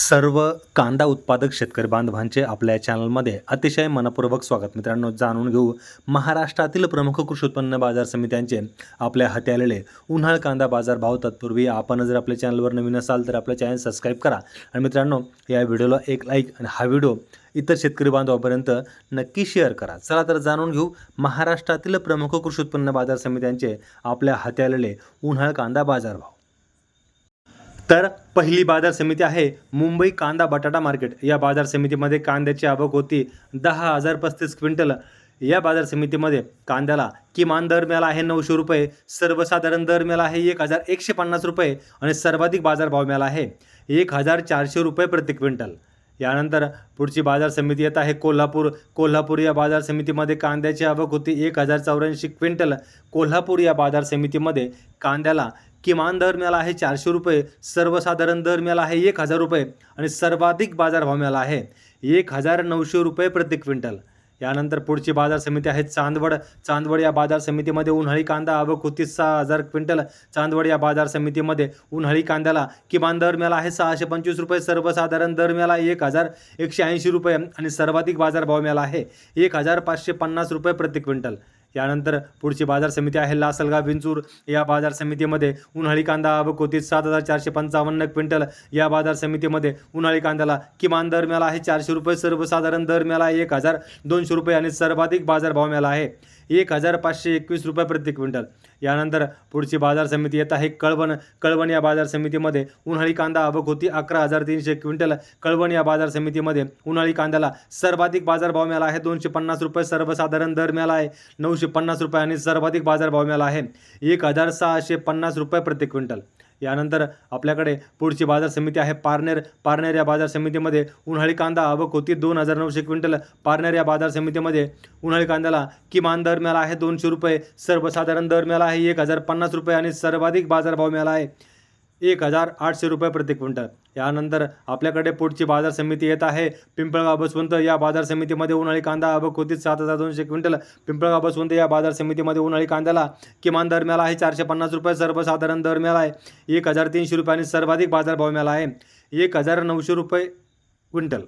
सर्व कांदा उत्पादक शेतकरी बांधवांचे आपल्या चॅनलमध्ये अतिशय मनपूर्वक स्वागत. मित्रांनो जाणून घेऊ महाराष्ट्रातील प्रमुख कृषी उत्पन्न बाजार समित्यांचे आपल्या हाती आलेले उन्हाळ कांदा बाजार भाव तत्पूर्वी आपण जर आपल्या चॅनलवर नवीन असाल तर आपलं चॅनल सबस्क्राईब करा. आणि मित्रांनो या व्हिडिओला एक लाईक आणि हा व्हिडिओ इतर शेतकरी बांधवापर्यंत नक्की शेअर करा. चला तर जाणून घेऊ महाराष्ट्रातील प्रमुख कृषी उत्पन्न बाजार समित्यांचे आपल्या हाती आलेले उन्हाळ कांदा बाजार भाव. तर पहिली बाजार समिती आहे मुंबई कांदा बटाटा मार्केट. या बाजार समितीमध्ये कांद्याची आवक होती दहा हजार पस्तीस क्विंटल. या बाजार समितीमध्ये कांद्याला किमान दर मिळाला आहे नऊशे रुपये सर्वसाधारण दर मिळाला आहे एक हजार एकशे पन्नास रुपये आणि सर्वाधिक बाजारभाव मिळाला आहे एक हजार चारशे रुपये प्रति क्विंटल. यानंतर पुढची बाजार समिती येत आहे कोल्हापूर. कोल्हापूर या बाजार समितीमध्ये कांद्याची आवक होती एक हजार चौऱ्याऐंशी क्विंटल. कोल्हापूर या बाजार समितीमध्ये कांद्याला किमान दर मिळाला आहे चारशे रुपये सर्वसाधारण दर मिळाला आहे एक हजार रुपये आणि सर्वाधिक बाजारभाव मिळाला आहे एक हजार नऊशे रुपये प्रति क्विंटल. यानंतर पुढची बाजार समिती आहे चांदवड. चांदवड या बाजार समितीमध्ये उन्हाळी कांदा आवक होती सहा हजार क्विंटल. चांदवड या बाजार समितीमध्ये उन्हाळी कांद्याला किमान दर मिळाला आहे सहाशे पंचवीस रुपये सर्वसाधारण दर मिळाला एक हजार एकशे ऐंशी रुपये आणि सर्वाधिक बाजारभाव मिळाला आहे एक हजार पाचशे पन्नास रुपये प्रति क्विंटल. यानंतर पुढची बाजार समिती आहे लासलगाव विंचूर. या बाजार समितीमध्ये उन्हाळी कांदा अबकोतीत सात हजार चारशे पंचावन्न क्विंटल. या बाजार समितीमध्ये उन्हाळी कांद्याला किमान दर मिळाला आहे चारशे रुपये. सर्वसाधारण दर मिळाला आहे एक हजार दोनशे रुपये आणि सर्वाधिक बाजारभाव मिळाला आहे. एक हजार पाचशे एकवीस रुपये प्रति क्विंटल. यानंतर पुढची बाजार समिती येत आहे. कळवण कळवण या बाजार समितीमध्ये उन्हाळी कांदा आवक होती. अकरा हजार तीनशे क्विंटल कळवण या बाजार समितीमध्ये उन्हाळी कांद्याला सर्वाधिक बाजारभाव मिळाला आहे. दोनशे पन्नास रुपये सर्वसाधारण दर मिळाला आहे. नऊशे पन्नास रुपये आणि सर्वाधिक बाजारभाव मिळाला आहे. एक हजार सहाशे पन्नास रुपये प्रति क्विंटल. यानंतर आपल्याकडे पुढची बाजार समिती आहे. पारनेर पारनेर या बाजार समितीमध्ये उन्हाळी कांदा आवक होती दोन हजार नऊशे क्विंटल. पारनेर या बाजार समितीमध्ये उन्हाळी कांद्याला किमान दर मिळाला आहे दोनशे रुपये सर्वसाधारण दर मिळाला आहे एक हजार पन्नास रुपये आणि सर्वाधिक बाजारभाव मिळाला आहे. एक हजार आठशे रुपये प्रति क्विंटल. यानंतर आपल्याकडे पुढची बाजार समिती येत आहे. पिंपळगाव बसवंत या बाजार समितीमध्ये उन्हाळी कांदा अबकोतीत सात हजार दोनशे क्विंटल. पिंपळगाव बसवंत या बाजार समितीमध्ये उन्हाळी कांद्याला किमान दर मिळाला आहे चारशे पन्नास रुपये सर्वसाधारण दर मिळाला आहे. एक हजार तीनशे रुपयांनी सर्वाधिक बाजारभाव मिळाला आहे. एक हजार नऊशे रुपये क्विंटल.